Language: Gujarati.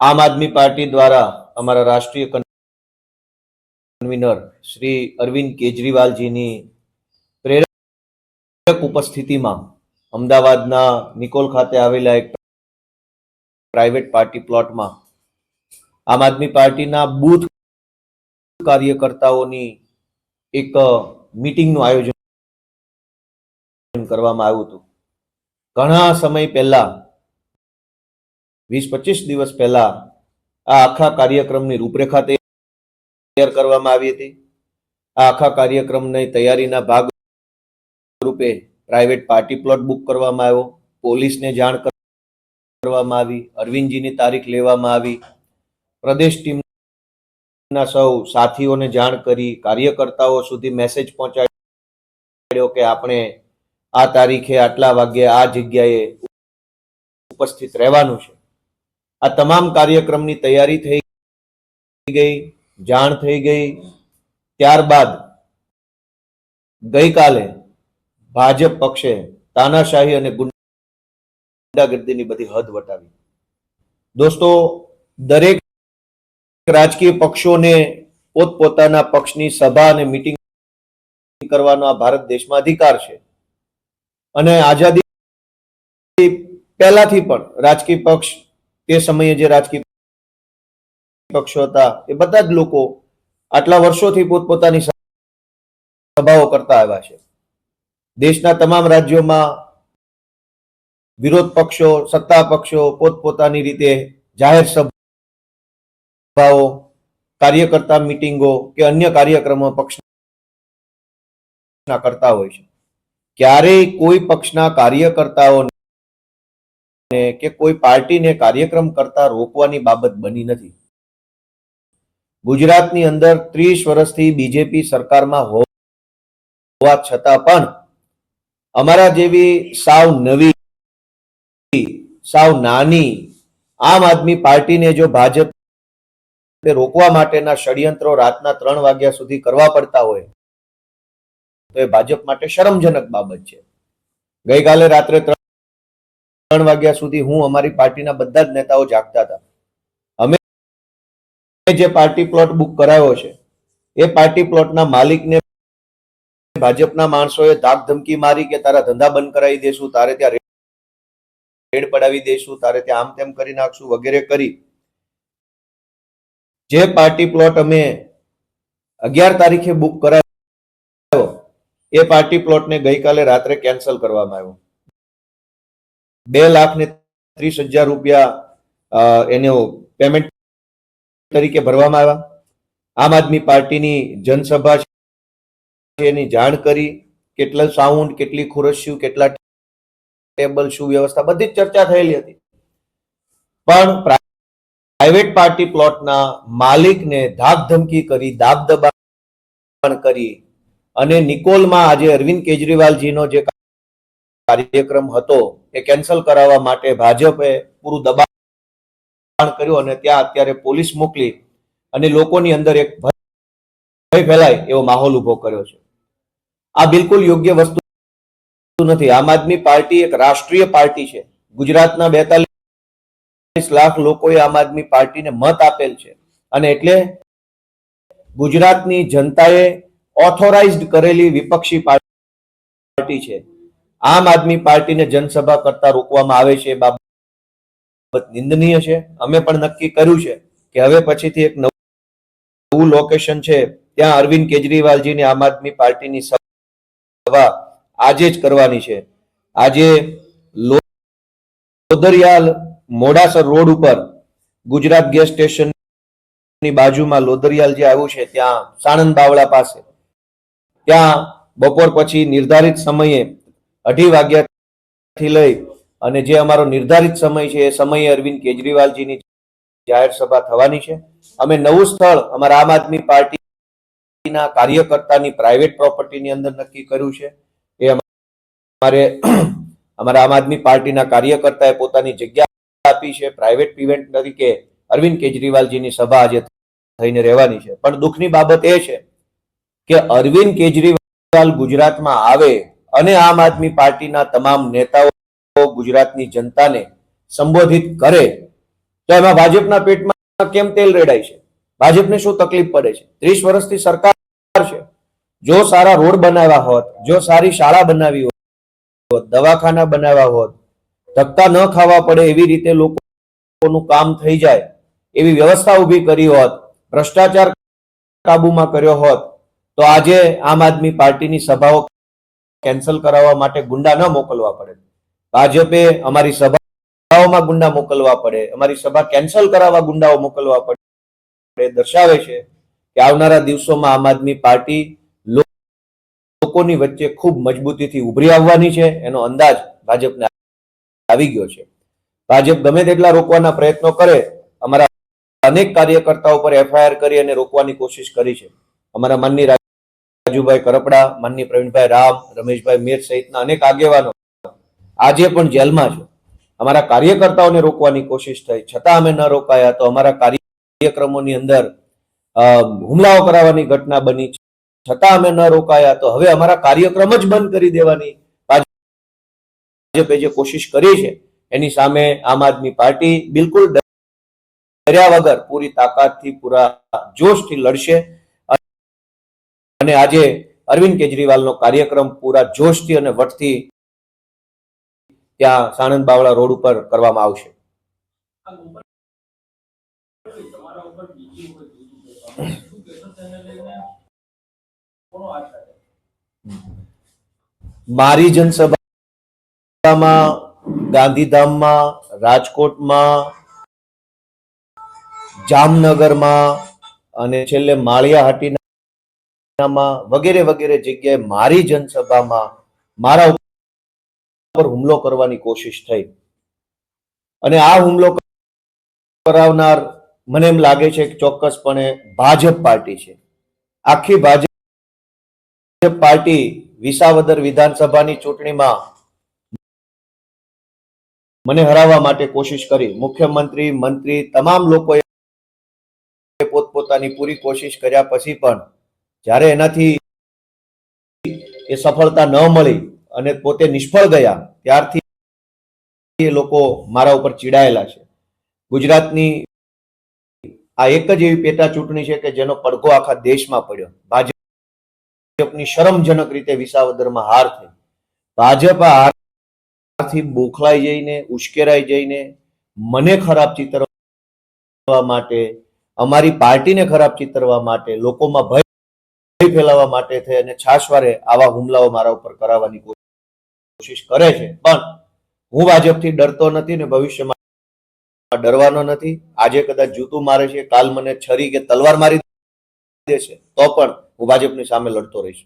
આમ આદમી પાર્ટી દ્વારા અમારા રાષ્ટ્રીય કન્વીનર શ્રી અરવિંદ કેજરીવાલજીની પ્રેરક ઉપસ્થિતિમાં અમદાવાદના નિકોલ ખાતે આવેલા એક પ્રાઇવેટ પાર્ટી પ્લોટમાં આમ આદમી પાર્ટીના બૂથ કાર્યકર્તાઓની એક મીટિંગનું આયોજન કરવામાં આવ્યું હતું. ઘણા સમય પહેલા વીસ પચીસ દિવસ પહેલા આ આખા કાર્યક્રમની રૂપરેખા તૈયાર કરવામાં આવી હતી. આ આખા કાર્યક્રમની તૈયારીના ભાગ રૂપે પ્રાઇવેટ પાર્ટી પ્લોટ બુક કરવામાં આવ્યો. પોલીસને જાણ કરવામાં આવી. અરવિંદજીની તારીખ લેવામાં આવી. પ્રદેશ ટીમના સૌ સાથીઓને જાણ કરી. કાર્યકર્તાઓ સુધી મેસેજ પહોંચાડ્યો કે આપણે આ તારીખે આટલા વાગ્યે આ જગ્યાએ ઉપસ્થિત રહેવાનું છે. આ તમામ કાર્યક્રમની તૈયારી થઈ ગઈ, જાણ થઈ ગઈ. ત્યારબાદ ગઈકાલે ભાજપ પક્ષે તાનાશાહી અને ગુંડાગર્દીની બધી હદ વટાવી. દોસ્તો, દરેક રાજકીય પક્ષોને પોતપોતાના પક્ષની સભા અને મિટિંગ કરવાનો આ ભારત દેશમાં અધિકાર છે. અને આઝાદી પહેલાથી પણ રાજકીય પક્ષ તે સમયે જે રાજકીય પક્ષો હતા, એ બધા જ લોકો આટલા વર્ષોથી પોતપોતાની સભાઓ કરતા આવ્યા છે. દેશના તમામ રાજ્યોમાં વિરોધ પક્ષો, સત્તા પક્ષો પોતપોતાની રીતે જાહેર સભાઓ, કાર્યકર્તા મિટિંગો કે અન્ય કાર્યક્રમો પક્ષના કરતા હોય છે. ક્યારેય કોઈ પક્ષના કાર્યકર્તાઓને કે કોઈ પાર્ટીને કાર્યક્રમ કરતા રોકવાની બાબત બની નથી. ગુજરાતની અંદર ત્રીસ વર્ષથી બીજેપી સરકારમાં હોવા છતાં પણ અમારા જેવી સાવ નવી, સાવ નાની આમ આદમી પાર્ટીને જો ભાજપ રોકવા માટેના ષડયંત્રો રાતના ત્રણ વાગ્યા સુધી કરવા પડતા હોય, તો એ ભાજપ માટે શરમજનક બાબત છે. ગઈકાલે રાત્રે ત્રણ વાગ્યા સુધી હું અમારી પાર્ટીના બધા જ નેતાઓ જાગતા હતા. અમે જે પાર્ટી પ્લોટ બુક કરાયો છે, એ પાર્ટી પ્લોટના માલિકને ભાજપના માણસોએ ધાક ધમકી મારી કે તારા ધંધા બંધ કરાવી દેશું, તારે ત્યાં રેડ પડાવી દેશું, તારે ત્યાં આમ તેમ કરી નાખશું વગેરે કરી. જે પાર્ટી પ્લોટ અમે અગિયાર તારીખે બુક કરાયો, એ પાર્ટી પ્લોટને ગઈકાલે રાત્રે કેન્સલ કરવામાં આવ્યો. બે લાખ ને ત્રીસ હજાર રૂપિયા એનો પેમેન્ટ તરીકે ભરવામાં આવ્યા. આમ આદમી પાર્ટીની જનસભા એની જાણ કરી કેટલા સાઉન્ડ કેટલી ખુરશીઓ, કેટલા ટેબલ શું વ્યવસ્થા, બધી જ ચર્ચા થયેલી હતી. પણ પ્રાઇવેટ પાર્ટી પ્લોટના માલિકને ધાક ધમકી કરી દાબ દબાણ કરી અને નિકોલમાં આજે અરવિંદ કેજરીવાલજીનો જે કાર્યક્રમ હતો એ કેન્સલ કરાવવા માટે ભાજપે પૂરું દબાણ કર્યું અને ત્યાં અત્યારે પોલીસ મોકલી અને લોકોની અંદર એક ભય ફેલાય એવો માહોલ ઊભો કર્યો છે. આ બિલકુલ યોગ્ય વસ્તુ નથી. આમ આદમી પાર્ટી એક રાષ્ટ્રીય પાર્ટી છે. ગુજરાતના બેતાલીસ લાખ લોકોએ આમ આદમી પાર્ટીને મત આપેલ છે. અને એટલે ગુજરાતની જનતાએ ઓથોરાઇઝડ કરેલી વિપક્ષી પાર્ટી છે. આમ આદમી પાર્ટીને જનસભા કરતા રોકવામાં આવે છે એ બાબત નિંદનીય છે. અમે પણ નક્કી કર્યું છે કે હવે પછીથી એક નવું લોકેશન છે. ત્યાં અરવિંદ કેજરીવાલજીની આમ આદમી પાર્ટીની સભા આજે જ કરવાની છે. આજે લોદરિયાલ મોડાસર રોડ ઉપર ગુજરાત ગેસ સ્ટેશનની બાજુમાં લોદરિયાલ જે આવ્યું છે. ત્યાં સાણંદ બાવળા પાસે. ત્યાં બપોર પછી નિર્ધારિત સમયે અઢી વાગ્યાથી લઈ અને જે અમારો નિર્ધારિત સમય છે, એ સમયે અરવિંદ કેજરીવાલજીની જાહેર સભા થવાની છે. અમે નવું સ્થળ અમારા આમ આદમી પાર્ટીના કાર્યકર્તાની પ્રાઇવેટ પ્રોપર્ટીની અંદર નક્કી કર્યું છે. એ અમારે અમારા આમ આદમી પાર્ટીના કાર્યકર્તાએ પોતાની જગ્યા આપી છે, પ્રાઇવેટ ઇવેન્ટ તરીકે અરવિંદ કેજરીવાલજીની સભા આજે થઈને રહેવાની છે. પણ દુઃખની બાબત એ છે કે અરવિંદ કેજરીવાલ ગુજરાતમાં આવે અને આમ આદમી પાર્ટીના તમામ નેતાઓ ગુજરાતની જનતાને સંબોધિત કરે, તો એમાં ભાજપના પેટમાં કેમ તેલ રેડાય છે? ભાજપને શું તકલીફ પડે છે? ત્રીસ વર્ષથી સરકાર છે. જો સારા રોડ બનાવ્યા હોત, જો સારી શાળા બનાવી હોત, દવાખાના બનાવ્યા હોત, ધક્કા ન ખાવા પડે એવી રીતે લોકોનું કામ થઈ જાય, એવી વ્યવસ્થા ઊભી કરી હોત, ભ્રષ્ટાચાર કાબુમાં કર્યો હોત, તો આજે આમ આદમી પાર્ટીની સભાઓ કેન્સલ કરાવવા માટે ગુંડા ન મોકલવા પડે. ભાજપે અમારી સભાઓમાં ગુંડા મોકલવા પડે. અમારી સભા કેન્સલ કરાવવા ગુંડાઓ મોકલવા પડે. દર્શાવે છે કે આવનારા દિવસોમાં આમ આદમી પાર્ટી લોકોની વચ્ચે ખૂબ મજબૂતીથી ઉભરી આવવાની છે. એનો અંદાજ ભાજપને આવી ગયો છે. ભાજપ ગમે તેટલા રોકવાના પ્રયત્નો કરે, અમારા અનેક કાર્યકર્તાઓ પર એફઆઈઆર કરી અને રોકવાની કોશિશ કરી છે. અમારા માનની રાજુભાઈ કરપડા માનની પ્રવીણભાઈ રામ, રમેશભાઈ મેર સહિતના અનેક આગેવાનો આજે પણ જેલમાં છે. અમારા કાર્યકર્તાઓને રોકવાની કોશિશ થઈ. છતાં અમે ન રોકાયા તો અમારા કાર્યક્રમોની અંદર હુમલાઓ કરાવવાની ઘટના બની છતાં અમે ન રોકાયા તો હવે અમારા કાર્યક્રમ જ બંધ કરી દેવાની ભાજપે જે કોશિશ કરી છે, એની સામે આમ આદમી પાર્ટી બિલકુલ ડર્યા વગર પૂરી તાકાતથી, પૂરા જોશથી લડશે. અને આજે અરવિંદ કેજરીવાલનો કાર્યક્રમ પૂરા જોશથી અને વટથી ત્યાં સાણંદ બાવળા રોડ ઉપર કરવામાં આવશે. મારી જનસભામાં, ગાંધીધામમાં, રાજકોટમાં, જામનગરમાં અને છેલ્લે માળિયા હાટીનામાં વગેરે વગેરે જગ્યાએ મારી જનસભામાં મારા ઉપર હુમલો કરવાની કોશિશ થઈ. અને આ હુમલો કરાવનાર મને એમ લાગે છે કે ચોક્કસપણે ભાજપ પાર્ટી છે. આખી ભાજપ પાર્ટી વિસાવદર વિધાનસભાની ચૂંટણીમાં મને હરાવવા માટે કોશિશ કરી. મુખ્યમંત્રી, મંત્રી, તમામ લોકોએ પોતપોતાની પૂરી કોશિશ કર્યા પછી પણ જ્યારે એનાથી એ સફળતા ન મળી અને પોતે નિષ્ફળ ગયા, ત્યારથી એ લોકો મારા ઉપર ચીડાયેલા છે. ગુજરાતની આ એક જ એવી પેટા ચૂંટણી છે કે જેનો પડઘો આખા દેશમાં પડ્યો. ભાજપની શરમજનક રીતે વિસાવદરમાં હાર થઈ. ભાજપ હારથી બોખલાઈ જઈને, ઉશ્કેરાઈ જઈને મને ખરાબ ચિતરવા માટે, અમારી પાર્ટીને ખરાબ ચિતરવા માટે લોકોમાં ભય ફેલાવવા માટે થઈ અને છાશવારે આવા હુમલાઓ મારા ઉપર કરાવવાની કોશિશ કરે છે. પણ હું ભાજપથી ડરતો નથી ને ભવિષ્યમાં ડરવાનો નથી. આજે કદાચ જૂતું મારે છે, કાલ મને છરી કે તલવાર મારી દે છે તો પણ હું ભાજપની સામે લડતો રહીશ.